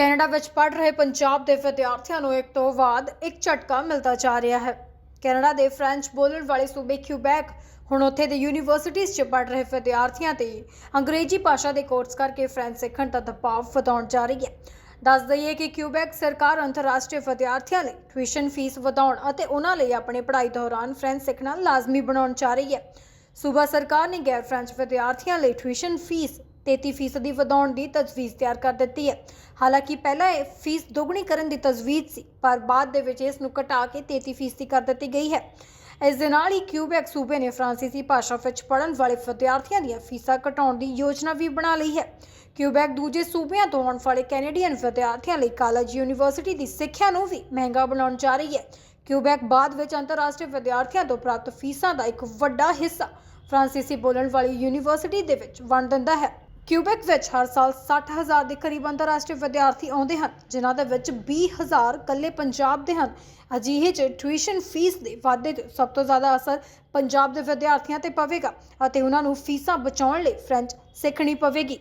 Canada ਵਿੱਚ ਪੜ੍ਹ ਰਹੇ ਪੰਜਾਬ ਦੇ ਵਿਦਿਆਰਥੀਆਂ ਨੂੰ ਇੱਕ ਤੋਂ ਬਾਅਦ ਇੱਕ ਝਟਕਾ ਮਿਲਦਾ ਜਾ ਰਿਹਾ ਹੈ। ਕੈਨੇਡਾ ਦੇ ਫ੍ਰੈਂਚ ਬੋਲਣ ਵਾਲੇ ਸੂਬੇ ਕਿਊਬੈਕ ਹੁਣ ਉੱਥੇ ਦੇ ਯੂਨੀਵਰਸਿਟੀਆਂ 'ਚ ਪੜ੍ਹ ਰਹੇ ਵਿਦਿਆਰਥੀਆਂ ਤੇ ਅੰਗਰੇਜ਼ੀ ਭਾਸ਼ਾ ਦੇ ਕੋਰਸ ਕਰਕੇ ਫ੍ਰੈਂਚ ਸਿੱਖਣ ਦਾ ਦਬਾਅ ਵਧਾਉਣ ਜਾ ਰਹੀ ਹੈ। ਦੱਸ ਦਈਏ ਕਿ ਕਿਊਬੈਕ ਸਰਕਾਰ ਅੰਤਰਰਾਸ਼ਟਰੀ ਵਿਦਿਆਰਥੀਆਂ ਲਈ ਟਿਊਸ਼ਨ ਫੀਸ ਵਧਾਉਣ ਅਤੇ ਉਹਨਾਂ ਲਈ ਆਪਣੀ ਪੜ੍ਹਾਈ ਦੌਰਾਨ ਫ੍ਰੈਂਚ ਸਿੱਖਣਾ ਲਾਜ਼ਮੀ ਬਣਾਉਣ ਜਾ ਰਹੀ ਹੈ। ਸੂਬਾ ਸਰਕਾਰ ਨੇ ਗੈਰ ਫ੍ਰੈਂਚ ਵਿਦਿਆਰਥੀਆਂ ਲਈ ਟਿਊਸ਼ਨ ਫੀਸ 33% ਵਧਾਉਣ ਦੀ ਤਜਵੀਜ਼ ਤਿਆਰ ਕਰ ਦਿੱਤੀ ਹੈ। ਹਾਲਾਂਕਿ ਪਹਿਲਾਂ ਇਹ ਫੀਸ ਦੁੱਗਣੀ ਕਰਨ ਦੀ ਤਜਵੀਜ਼ ਸੀ, ਪਰ ਬਾਅਦ ਦੇ ਵਿੱਚ ਇਸ ਨੂੰ ਘਟਾ ਕੇ 33% ਕਰ ਦਿੱਤੀ ਗਈ ਹੈ। ਇਸ ਦੇ ਨਾਲ ਹੀ ਕਿਊਬੈਕ ਸੂਬੇ ਨੇ ਫਰਾਂਸੀਸੀ ਭਾਸ਼ਾ ਵਿੱਚ ਪੜ੍ਹਨ ਵਾਲੇ ਵਿਦਿਆਰਥੀਆਂ ਦੀਆਂ ਫੀਸਾਂ ਘਟਾਉਣ ਦੀ ਯੋਜਨਾ ਵੀ ਬਣਾ ਲਈ ਹੈ। ਕਿਊਬੈਕ ਦੂਜੇ ਸੂਬਿਆਂ ਤੋਂ ਆਉਣ ਵਾਲੇ ਕੈਨੇਡੀਅਨ ਵਿਦਿਆਰਥੀਆਂ ਲਈ ਕਾਲਜ, ਯੂਨੀਵਰਸਿਟੀ ਦੀ ਸਿੱਖਿਆ ਨੂੰ ਵੀ ਮਹਿੰਗਾ ਬਣਾਉਣ ਜਾ ਰਹੀ ਹੈ। ਕਿਊਬੈਕ ਬਾਅਦ ਵਿੱਚ ਅੰਤਰਰਾਸ਼ਟਰੀ ਵਿਦਿਆਰਥੀਆਂ ਤੋਂ ਪ੍ਰਾਪਤ ਫੀਸਾਂ ਦਾ ਇੱਕ ਵੱਡਾ ਹਿੱਸਾ ਫਰਾਂਸੀਸੀ ਬੋਲਣ ਵਾਲੀ ਯੂਨੀਵਰਸਿਟੀ ਦੇ ਵਿੱਚ ਵੰਡ ਦਿੰਦਾ ਹੈ। ਕਿਊਬੈਕ ਵਿੱਚ ਹਰ ਸਾਲ 60000 ਦੇ ਕਰੀਬ ਅੰਤਰਰਾਸ਼ਟਰੀ ਵਿਦਿਆਰਥੀ ਆਉਂਦੇ ਹਨ, ਜਿਨ੍ਹਾਂ ਦੇ ਵਿੱਚ 20000 ਇਕੱਲੇ ਪੰਜਾਬ ਦੇ ਹਨ। ਅਜਿਹੇ 'ਚ ਟਿਊਸ਼ਨ ਫੀਸ ਦੇ ਵਾਧੇ ਤੇ ਸਭ ਤੋਂ ਜ਼ਿਆਦਾ ਅਸਰ ਪੰਜਾਬ ਦੇ ਵਿਦਿਆਰਥੀਆਂ ਤੇ ਪਵੇਗਾ ਅਤੇ ਉਹਨਾਂ ਨੂੰ ਫੀਸਾਂ ਬਚਾਉਣ ਲਈ ਫ੍ਰੈਂਚ ਸਿੱਖਣੀ ਪਵੇਗੀ।